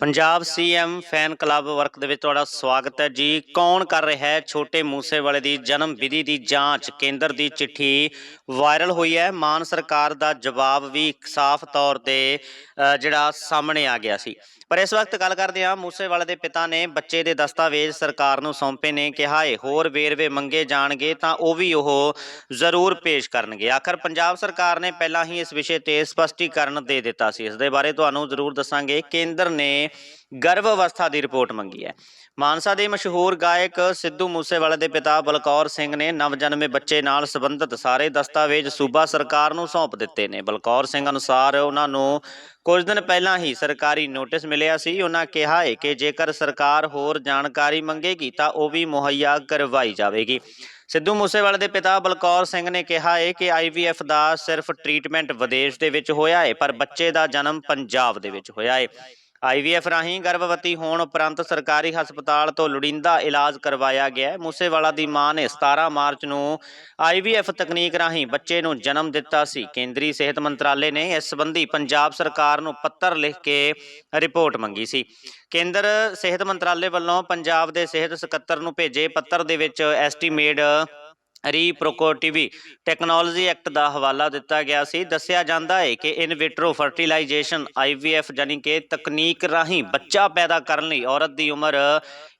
Punjab CM fan club work ਦੇ ਵਿੱਚ ਤੁਹਾਡਾ ਸਵਾਗਤ ਹੈ ਜੀ। ਕੌਣ ਕਰ ਰਿਹਾ ਹੈ? ਛੋਟੇ ਮੂਸੇਵਾਲੇ ਦੀ ਜਨਮ ਵਿਧੀ ਦੀ ਜਾਂਚ ਕੇਂਦਰ ਦੀ ਚਿੱਠੀ ਵਾਇਰਲ ਹੋਈ ਹੈ। ਮਾਨ ਸਰਕਾਰ ਦਾ ਜਵਾਬ ਵੀ ਸਾਫ਼ ਤੌਰ ਤੇ ਜਿਹੜਾ ਸਾਹਮਣੇ ਆ ਗਿਆ ਸੀ। ਪਰ ਇਸ ਵਕਤ ਗੱਲ ਕਰਦੇ ਹਾਂ, ਮੂਸੇਵਾਲੇ ਦੇ ਪਿਤਾ ਨੇ ਬੱਚੇ ਦੇ ਦਸਤਾਵੇਜ਼ ਸਰਕਾਰ ਨੂੰ ਸੌਂਪੇ ਨੇ ਕਿਹਾ ਹੈ ਹੋਰ ਵੇਰਵੇ ਮੰਗੇ ਜਾਣਗੇ ਤਾਂ ਉਹ ਵੀ ਉਹ ਜ਼ਰੂਰ ਪੇਸ਼ ਕਰਨਗੇ। ਆਖਰ ਪੰਜਾਬ ਸਰਕਾਰ ਨੇ ਪਹਿਲਾਂ ਹੀ ਇਸ ਵਿਸ਼ੇ ਤੇ ਸਪਸ਼ਟੀਕਰਨ ਦੇ ਦਿੱਤਾ ਸੀ। ਇਸ ਦੇ ਬਾਰੇ ਤੁਹਾਨੂੰ ਜ਼ਰੂਰ ਦੱਸਾਂਗੇ। ਕੇਂਦਰ ਨੇ ਗਰਭ ਅਵਸਥਾ ਦੀ ਰਿਪੋਰਟ ਮੰਗੀ ਹੈ। ਮਾਨਸਾ ਦੇ ਮਸ਼ਹੂਰ ਗਾਇਕ ਸਿੱਧੂ ਮੂਸੇਵਾਲੇ ਦੇ ਪਿਤਾ ਬਲਕੌਰ ਸਿੰਘ ਨੇ ਨਵਜਨਮੇ ਬੱਚੇ ਨਾਲ ਸੰਬੰਧਿਤ ਸਾਰੇ ਦਸਤਾਵੇਜ਼ ਸੂਬਾ ਸਰਕਾਰ ਨੂੰ ਸੌਂਪ ਦਿੱਤੇ ਨੇ। ਬਲਕੌਰ ਸਿੰਘ ਅਨੁਸਾਰ ਉਹਨਾਂ ਨੂੰ ਕੁਝ ਦਿਨ ਪਹਿਲਾਂ ਹੀ ਸਰਕਾਰੀ ਨੋਟਿਸ ਮਿਲਿਆ ਸੀ। ਉਹਨਾਂ ਕਿਹਾ ਹੈ ਕਿ ਜੇਕਰ ਸਰਕਾਰ ਹੋਰ ਜਾਣਕਾਰੀ ਮੰਗੇਗੀ ਤਾਂ ਉਹ ਵੀ ਮੁਹੱਈਆ ਕਰਵਾਈ ਜਾਵੇਗੀ। ਸਿੱਧੂ ਮੂਸੇਵਾਲੇ ਦੇ ਪਿਤਾ ਬਲਕੌਰ ਸਿੰਘ ਨੇ ਕਿਹਾ ਹੈ ਕਿ ਆਈਵੀਐਫ ਦਾ ਸਿਰਫ ਟ੍ਰੀਟਮੈਂਟ ਵਿਦੇਸ਼ ਦੇ ਵਿੱਚ ਹੋਇਆ ਹੈ, ਪਰ ਬੱਚੇ ਦਾ ਜਨਮ ਪੰਜਾਬ ਦੇ ਵਿੱਚ ਹੋਇਆ ਹੈ। ਆਈਵੀਐਫ ਰਾਹੀਂ ਗਰਭਵਤੀ ਹੋਣ ਉਪਰੰਤ ਸਰਕਾਰੀ ਹਸਪਤਾਲ ਤੋਂ ਲੋੜੀਂਦਾ ਇਲਾਜ ਕਰਵਾਇਆ ਗਿਆ ਮੂਸੇਵਾਲਾ ਦੀ ਮਾਂ ਨੇ 17 ਮਾਰਚ ਨੂੰ ਆਈਵੀਐਫ ਤਕਨੀਕ ਰਾਹੀਂ ਬੱਚੇ ਨੂੰ ਜਨਮ ਦਿੱਤਾ ਸੀ। ਕੇਂਦਰੀ ਸਿਹਤ ਮੰਤਰਾਲੇ ਨੇ ਇਸ ਸੰਬੰਧੀ ਪੰਜਾਬ ਸਰਕਾਰ ਨੂੰ ਪੱਤਰ ਲਿਖ ਕੇ ਰਿਪੋਰਟ ਮੰਗੀ ਸੀ। ਕੇਂਦਰ ਸਿਹਤ ਮੰਤਰਾਲੇ ਵੱਲੋਂ ਪੰਜਾਬ ਦੇ ਸਿਹਤ ਸਕੱਤਰ ਨੂੰ ਭੇਜੇ ਪੱਤਰ ਦੇ ਵਿੱਚ ਐਸਟੀਮੇਟ ਰੀਪ੍ਰੋਕੋਟਿਵੀ ਟੈਕਨੋਲੋਜੀ ਐਕਟ ਦਾ ਹਵਾਲਾ ਦਿੱਤਾ ਗਿਆ ਸੀ। ਦੱਸਿਆ ਜਾਂਦਾ ਹੈ ਕਿ ਇਨ ਵਿਟਰੋ ਫਰਟੀਲਾਈਜੇਸ਼ਨ ਆਈਵੀਐਫ ਜਾਨੀ ਕਿ ਤਕਨੀਕ ਰਾਹੀਂ ਬੱਚਾ ਪੈਦਾ ਕਰਨ ਲਈ ਔਰਤ ਦੀ ਉਮਰ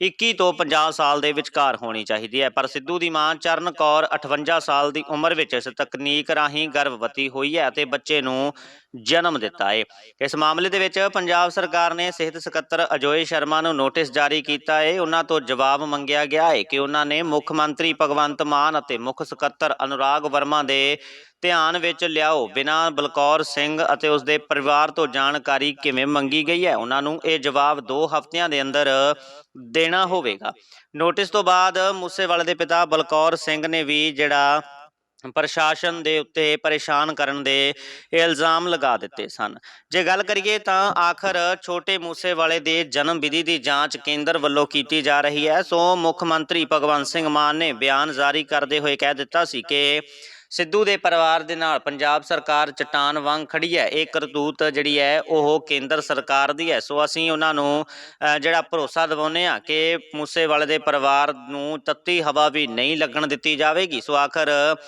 21 ਤੋਂ 50 ਸਾਲ ਦੇ ਵਿਚਕਾਰ ਹੋਣੀ ਚਾਹੀਦੀ ਹੈ। ਪਰ ਸਿੱਧੂ ਦੀ ਮਾਂ ਚਰਨ ਕੌਰ 58 ਸਾਲ ਦੀ ਉਮਰ ਵਿੱਚ ਇਸ ਤਕਨੀਕ ਰਾਹੀਂ ਗਰਭਵਤੀ ਹੋਈ ਹੈ ਅਤੇ ਬੱਚੇ ਨੂੰ ਜਨਮ ਦਿੱਤਾ ਹੈ। ਇਸ ਮਾਮਲੇ ਦੇ ਵਿੱਚ ਪੰਜਾਬ ਸਰਕਾਰ ਨੇ ਸਿਹਤ ਸਕੱਤਰ ਅਜੋਏ ਸ਼ਰਮਾ ਨੂੰ ਨੋਟਿਸ ਜਾਰੀ ਕੀਤਾ ਹੈ। ਉਹਨਾਂ ਤੋਂ ਜਵਾਬ ਮੰਗਿਆ ਗਿਆ ਹੈ ਕਿ ਉਹਨਾਂ ਨੇ ਮੁੱਖ ਮੰਤਰੀ ਭਗਵੰਤ ਮਾਨ ਅਤੇ ਮੁੱਖ ਸਕੱਤਰ ਅਨੁਰਾਗ ਵਰਮਾ ਦੇ ਧਿਆਨ ਵਿੱਚ ਲਿਆਓ। ਬਿਨਾਂ ਬਲਕੌਰ ਸਿੰਘ ਅਤੇ ਉਸ ਦੇ ਪਰਿਵਾਰ ਤੋਂ ਜਾਣਕਾਰੀ ਕਿਵੇਂ ਮੰਗੀ ਗਈ ਹੈ? ਉਹਨਾਂ ਨੂੰ ਇਹ ਜਵਾਬ 2 ਹਫ਼ਤਿਆਂ ਦੇ ਅੰਦਰ ਦੇਣਾ ਹੋਵੇਗਾ। ਨੋਟਿਸ ਤੋਂ ਬਾਅਦ ਮੂਸੇਵਾਲੇ ਦੇ ਪਿਤਾ ਬਲਕੌਰ ਸਿੰਘ ਨੇ ਵੀ ਜਿਹੜਾ ਪ੍ਰਸ਼ਾਸਨ ਦੇ ਉੱਤੇ ਪਰੇਸ਼ਾਨ ਕਰਨ ਦੇ ਇਲਜ਼ਾਮ ਲਗਾ ਦਿੱਤੇ ਸਨ। ਜੇ ਗੱਲ ਕਰੀਏ ਤਾਂ ਆਖਰ ਛੋਟੇ ਮੂਸੇਵਾਲੇ ਦੇ ਜਨਮ ਵਿਧੀ ਦੀ ਜਾਂਚ ਕੇਂਦਰ ਵੱਲੋਂ ਕੀਤੀ ਜਾ ਰਹੀ ਹੈ। ਸੋ ਮੁੱਖ ਮੰਤਰੀ ਭਗਵੰਤ ਸਿੰਘ ਮਾਨ ਨੇ ਬਿਆਨ ਜਾਰੀ ਕਰਦੇ ਹੋਏ ਕਹਿ ਦਿੱਤਾ ਸੀ ਕਿ ਸਿੱਧੂ ਦੇ ਪਰਿਵਾਰ ਦੇ ਨਾਲ ਪੰਜਾਬ ਸਰਕਾਰ ਚਟਾਨ ਵਾਂਗ ਖੜੀ ਹੈ। ਇਹ ਕਰਤੂਤ ਜਿਹੜੀ ਹੈ ਉਹ ਕੇਂਦਰ ਸਰਕਾਰ ਦੀ ਹੈ। ਸੋ ਅਸੀਂ ਉਹਨਾਂ ਨੂੰ ਜਿਹੜਾ ਭਰੋਸਾ ਦਿਵਾਉਂਦੇ ਆ ਕਿ ਮੂਸੇਵਾਲੇ ਦੇ ਪਰਿਵਾਰ ਨੂੰ ਤੱਤੀ ਹਵਾ ਵੀ ਨਹੀਂ ਲੱਗਣ ਦਿੱਤੀ ਜਾਵੇਗੀ। ਸੋ ਆਖਰ